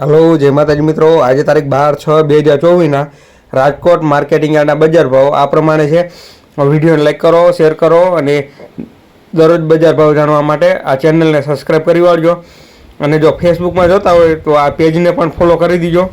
Hello, જય માતાજી મિત્રો. આજે તારીખ બાર છ બે હજાર ચોવીસના રાજકોટ માર્કેટિંગ યાર્ડના બજાર ભાવ. આ પ્રમાણે છે. વિડીયોને લાઈક કરો, શેર કરો અને દરરોજ બજાર ભાવ જાણવા માટે આ ચેનલને સબસ્ક્રાઈબ કરી વાળજો. અને જો ફેસબુકમાં જોતા હોય તો આ પેજને પણ ફોલો કરી દીજો.